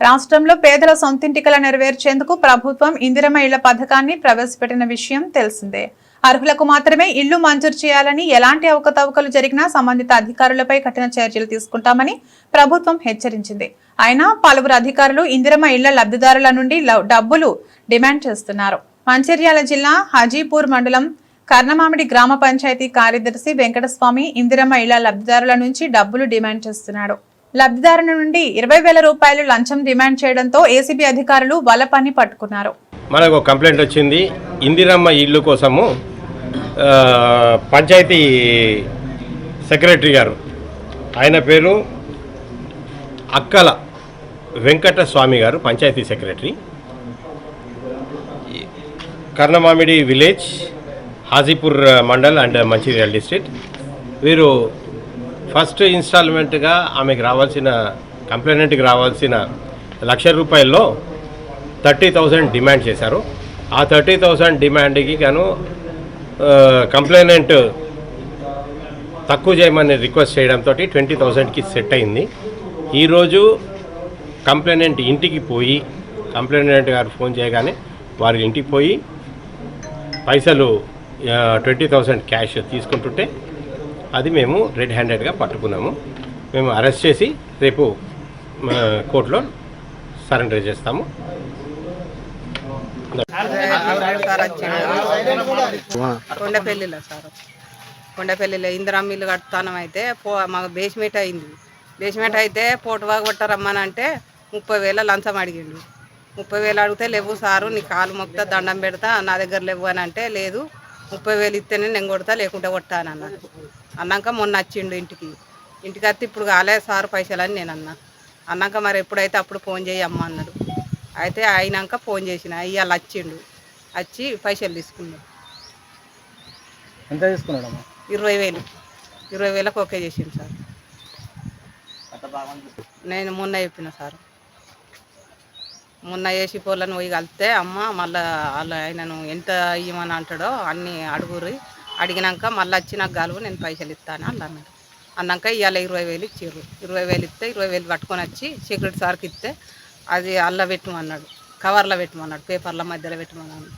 రాష్ట్రంలో పేదల సొంతింటికల నెరవేర్చేందుకు ప్రభుత్వం ఇందిరమ్మ ఇళ్ళ పథకాన్ని ప్రవేశపెట్టిన విషయం తెలిసిందే. అర్హులకు మాత్రమే ఇళ్ళు మంజూరు చేయాలని ఎలాంటి అవకతవకలు జరిగినా సంబంధిత అధికారులపై కఠిన చర్యలు తీసుకుంటామని ప్రభుత్వం హెచ్చరించింది. అయినా పలువురు అధికారులు ఇందిరమ్మ ఇళ్ళ లబ్ధిదారుల నుండి డబ్బులు డిమాండ్ చేస్తున్నారు. మంచిర్యాల జిల్లా హాజీపూర్ మండలం కర్ణమామిడి గ్రామ పంచాయతీ కార్యదర్శి వెంకటస్వామి ఇందిరమ్మ ఇళ్ళ లబ్ధిదారుల నుంచి డబ్బులు డిమాండ్ చేస్తున్నాడు. లబ్ధిదారుని నుండి ఇరవై వేల రూపాయలు లంచం డిమాండ్ చేయడంతో ఏసీబీ అధికారులు వల పని పట్టుకున్నారు. మనకు ఒక కంప్లైంట్ వచ్చింది. ఇందిరమ్మ ఇల్లు కోసము పంచాయతీ సెక్రటరీ గారు. ఆయన పేరు అక్కల వెంకట స్వామి గారు panchayat secretary. Karnamamidi village Hajipur mandal and Mancherial district. వీరు ఫస్ట్ ఇన్స్టాల్మెంట్గా ఆమెకు రావాల్సిన కంప్లైనెంట్కి రావాల్సిన లక్ష రూపాయల్లో థర్టీ థౌజండ్ డిమాండ్ చేశారు. ఆ థర్టీ థౌజండ్ డిమాండ్కి గాను కంప్లైనెంట్ తక్కువ చేయమని రిక్వెస్ట్ చేయడంతో ట్వంటీ థౌజండ్కి సెట్ అయింది. ఈరోజు కంప్లైనెంట్ ఇంటికి పోయి కంప్లైనెంట్ గారు ఫోన్ చేయగానే వారి ఇంటికి పోయి పైసలు ట్వంటీ థౌజండ్ క్యాష్ తీసుకుంటుంటే అది మేము రెడ్ హ్యాండెడ్గా పట్టుకున్నాము. మేము అరెస్ట్ చేసి రేపు కోర్టులో సరెండర్ చేస్తాము. కొండపల్లిలో సార్. కొండపల్లిలో ఇందిరమ్మ ఇల్లు కట్టుతానం అయితే పో మాకు బేస్మెంట్ అయింది. బేస్మెంట్ అయితే పోటువా కొట్టరమ్మని అంటే ముప్పై వేల లంచం అడిగిండు. ముప్పై వేలు అడిగితే లేవు సారు నీ కాలు మొక్తా దండం పెడతా నా దగ్గర లేవు అని అంటే లేదు. ముప్పై వేలు ఇస్తేనే నేను కొడతా లేకుంటే కొట్టాను అన్నాక మొన్న వచ్చిండు ఇంటికి. ఇంటికి వస్తే ఇప్పుడు కాలే సార్ పైసలు అని నేను అన్నా అన్నాక మరి ఎప్పుడైతే అప్పుడు ఫోన్ చేయి అమ్మ అన్నాడు. అయితే అయినాక ఫోన్ చేసిన ఇవాళ వచ్చిండు. వచ్చి పైసలు తీసుకున్నాడు. ఎంత తీసుకున్నాడమ్మా? ఇరవై వేలు. ఇరవై వేలకు ఓకే చేసిండు సార్. నేను మొన్న చెప్పిన సార్. మొన్న వేసి పోలను పోయి కలిస్తే అమ్మ మళ్ళీ వాళ్ళ ఆయనను ఎంత ఇవ్వమని అంటాడో అన్నీ అడుగురి అడిగినాక మళ్ళీ వచ్చి నాకు గలువు నేను పైసలు ఇస్తాను అలా అన్నాక ఇవాళ ఇరవై వేలు ఇచ్చిర్రు. ఇరవై వేలు ఇస్తే ఇరవై వేలు పట్టుకొని వచ్చి సెక్యూరిటీ సార్కి ఇస్తే అది అల్ల పెట్టమన్నాడు. కవర్లో పెట్టమన్నాడు పేపర్ల మధ్యలో పెట్టమన్నాడు.